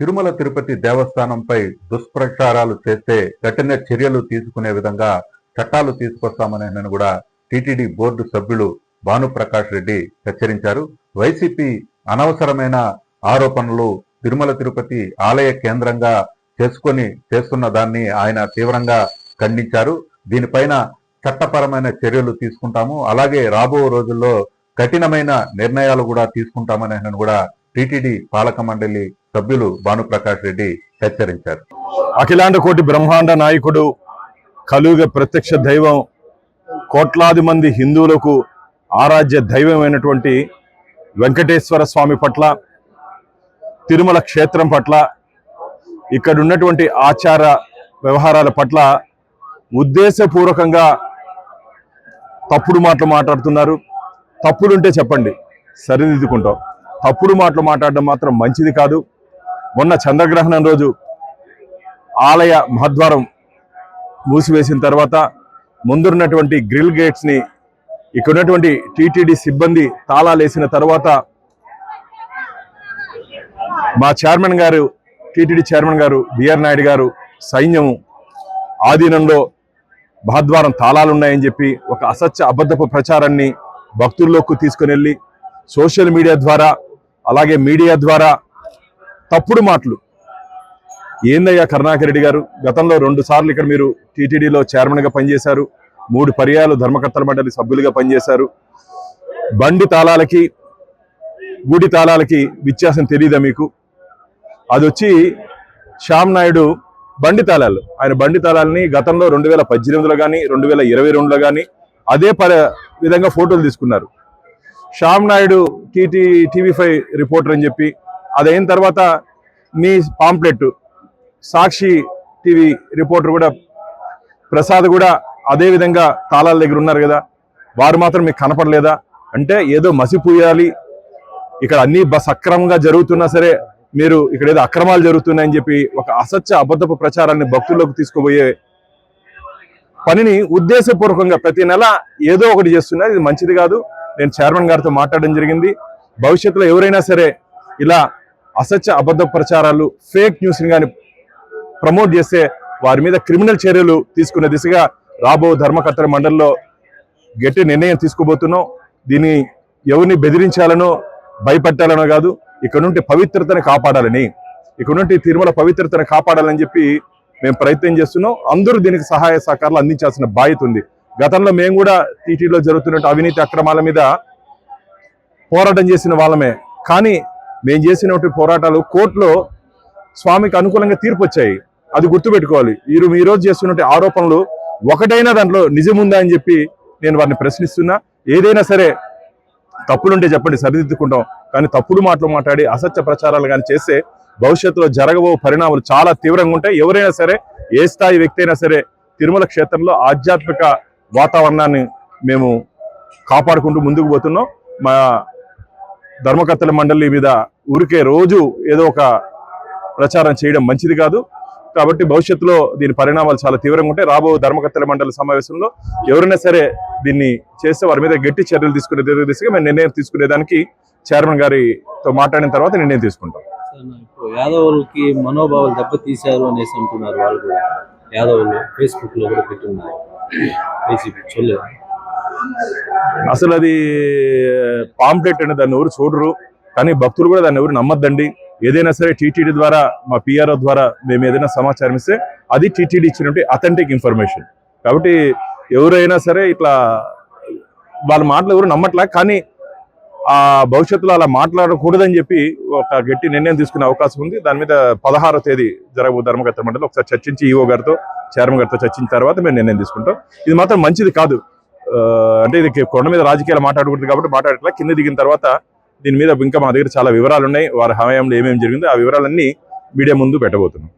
తిరుమల తిరుపతి దేవస్థానంపై దుష్ప్రచారాలు చేస్తే కఠిన చర్యలు తీసుకునే విధంగా చట్టాలు తీసుకొస్తామని కూడా టిటిడి బోర్డు సభ్యులు భానుప్రకాష్ రెడ్డి హెచ్చరించారు. వైసీపీ అనవసరమైన ఆరోపణలు తిరుమల తిరుపతి ఆలయ కేంద్రంగా చేసుకొని చేస్తున్న దాన్ని ఆయన తీవ్రంగా ఖండించారు. దీనిపైన చట్టపరమైన చర్యలు తీసుకుంటాము. అలాగే రాబో రోజుల్లో కఠినమైన నిర్ణయాలు కూడా తీసుకుంటామని కూడా టిటిడి పాలక మండలి సభ్యులు భానుప్రకాష్ రెడ్డి హెచ్చరించారు. అఖిలాండ కోటి బ్రహ్మాండ నాయకుడు కలుగ ప్రత్యక్ష దైవం కోట్లాది మంది హిందువులకు ఆరాధ్య దైవమైనటువంటి వెంకటేశ్వర స్వామి పట్ల తిరుమల క్షేత్రం పట్ల ఇక్కడ ఉన్నటువంటి ఆచార వ్యవహారాల పట్ల ఉద్దేశపూర్వకంగా తప్పుడు మాటలు మాట్లాడుతున్నారు. తప్పులుంటే చెప్పండి సరిదిద్దుకుంటాం. తప్పుడు మాటలు మాట్లాడడం మాత్రం మంచిది కాదు. మొన్న చంద్రగ్రహణం రోజు ఆలయ మహద్వారం మూసివేసిన తర్వాత ముందున్నటువంటి గ్రిల్ గేట్స్ని ఇక్కడ ఉన్నటువంటి టీటీడీ సిబ్బంది తాళాలు వేసిన తర్వాత మా చైర్మన్ గారు టీటీడీ చైర్మన్ గారు బిఆర్ నాయుడు గారు సైన్యం ఆధీనంలో మహద్వారం తాళాలున్నాయని చెప్పి ఒక అసత్య అబద్ధపు ప్రచారాన్ని భక్తుల్లోకి తీసుకుని వెళ్ళి సోషల్ మీడియా ద్వారా అలాగే మీడియా ద్వారా తప్పుడు మాటలు. ఏందయ్యా కరుణాకర్ రెడ్డి గారు? గతంలో రెండు సార్లు ఇక్కడ మీరు టీటీడీలో చైర్మన్గా పనిచేశారు. మూడు పర్యాలు ధర్మకర్తల మండలి సభ్యులుగా పనిచేశారు. బండి తాళాలకి గుడి తాళాలకి వ్యత్యాసం తెలియదా మీకు? అది వచ్చి శ్యామ్ నాయుడు బండి తాళాలు. ఆయన బండి తాళాలని గతంలో రెండు వేల పద్దెనిమిదిలో కానీ రెండు వేల ఇరవై రెండులో కానీ అదే ప విధంగా ఫోటోలు తీసుకున్నారు. Shyam Naidu TT TV five reporter అని చెప్పి అదైన తర్వాత మీ పాంప్లెట్ సాక్షి టీవీ రిపోర్టర్ కూడా ప్రసాద్ కూడా అదే విధంగా తాళాల దగ్గర ఉన్నారు కదా. వారు మాత్రం మీకు కనపడలేదా? అంటే ఏదో మసిపోయాలి. ఇక్కడ అన్ని బస్ సక్రమంగా జరుగుతున్నా సరే మీరు ఇక్కడ ఏదో అక్రమాలు జరుగుతున్నాయని చెప్పి ఒక అసత్య అబద్ధపు ప్రచారాన్ని భక్తుల్లోకి తీసుకుపోయే పనిని ఉద్దేశపూర్వకంగా ప్రతి నెల ఏదో ఒకటి చేస్తున్నారు ఇది మంచిది కాదు. నేను చైర్మన్ గారితో మాట్లాడడం జరిగింది. భవిష్యత్తులో ఎవరైనా సరే ఇలా అసత్య అబద్ధ ప్రచారాలు ఫేక్ న్యూస్ని కానీ ప్రమోట్ చేస్తే వారి మీద క్రిమినల్ చర్యలు తీసుకునే దిశగా రాబో ధర్మకర్తల మండలిలో గట్టి నిర్ణయం తీసుకోబోతున్నాం. దీన్ని ఎవరిని బెదిరించాలనో భయపెట్టాలనో కాదు ఇక్కడ నుండి పవిత్రతను కాపాడాలని ఇక్కడ నుండి తిరుమల పవిత్రతను కాపాడాలని చెప్పి మేము ప్రయత్నం చేస్తున్నాం. అందరూ దీనికి సహాయ సహకారాలు అందించాల్సిన బాధ్యత ఉంది. గతంలో మేము కూడా టీటీలో జరుగుతున్న అవినీతి అక్రమాల మీద పోరాటం చేసిన వాళ్ళమే. కానీ మేము చేసినటువంటి పోరాటాలు కోర్టులో స్వామికి అనుకూలంగా తీర్పు వచ్చాయి అది గుర్తుపెట్టుకోవాలి. వీరు ఈరోజు చేస్తున్నటువంటి ఆరోపణలు ఒకటైనా దాంట్లో నిజముందా అని చెప్పి నేను వారిని ప్రశ్నిస్తున్నా. ఏదైనా సరే తప్పులుంటే చెప్పండి సరిదిద్దుకుంటాం. కానీ తప్పుడు మాటలు మాట్లాడి అసత్య ప్రచారాలు కానీ చేస్తే భవిష్యత్తులో జరగబో పరిణామాలు చాలా తీవ్రంగా ఉంటాయి. ఎవరైనా సరే ఏ స్థాయి వ్యక్తి అయినా సరే తిరుమల క్షేత్రంలో ఆధ్యాత్మిక వాతావరణాన్ని మేము కాపాడుకుంటూ ముందుకు పోతున్నాం. మా ధర్మకర్తల మండలి మీద ఊరికే రోజు ఏదో ఒక ప్రచారం చేయడం మంచిది కాదు. కాబట్టి భవిష్యత్తులో దీని పరిణామాలు చాలా తీవ్రంగా ఉంటాయి. రాబో ధర్మకర్తల మండలి సమావేశంలో ఎవరైనా సరే దీన్ని చేస్తే వారి మీద గట్టి చర్యలు తీసుకునే దిశగా మేము నిర్ణయం తీసుకునేదానికి చైర్మన్ గారితో మాట్లాడిన తర్వాత నిర్ణయం తీసుకుంటాం. యాదవులకి మనోభావాలు దెబ్బతీశారు అనేసి అంటున్నారు వాళ్ళు కూడా. యాదవులు ఫేస్బుక్లో కూడా పెట్టున్నారు వైసీపీ అసలు అది పాంప్లెట్ అనేది దాన్ని ఎవరు చూడరు. కానీ భక్తులు కూడా దాన్ని ఎవరు నమ్మద్దండి. ఏదైనా సరే టీటీడీ ద్వారా మా పిఆర్ఓ ద్వారా మేము ఏదైనా సమాచారం ఇస్తే అది టీటీడీ ఇచ్చినటువంటి అథెంటిక్ ఇన్ఫర్మేషన్ కాబట్టి ఎవరైనా సరే ఇట్లా వాళ్ళ మాటలు ఎవరు నమ్మట్లే కానీ ఆ భవిష్యత్తులో అలా మాట్లాడకూడదని చెప్పి ఒక గట్టి నిర్ణయం తీసుకునే అవకాశం ఉంది. దాని మీద పదహారో తేదీ జరగబో ధర్మకర్త మండలి ఒకసారి చర్చించి ఈఓ గారితో చైర్మన్ గారితో చర్చించిన తర్వాత మేము నిర్ణయం తీసుకుంటాం. ఇది మాత్రం మంచిది కాదు. అంటే ఇది కొండ మీద రాజకీయాలు మాట్లాడకూడదు కాబట్టి మాట్లాడట్లా. కింద దిగిన తర్వాత దీని మీద ఇంకా మా దగ్గర చాలా వివరాలు ఉన్నాయి వారి హయాంలో ఏమేమి జరిగిందో ఆ వివరాలన్నీ మీడియా ముందు పెట్టబోతున్నాం.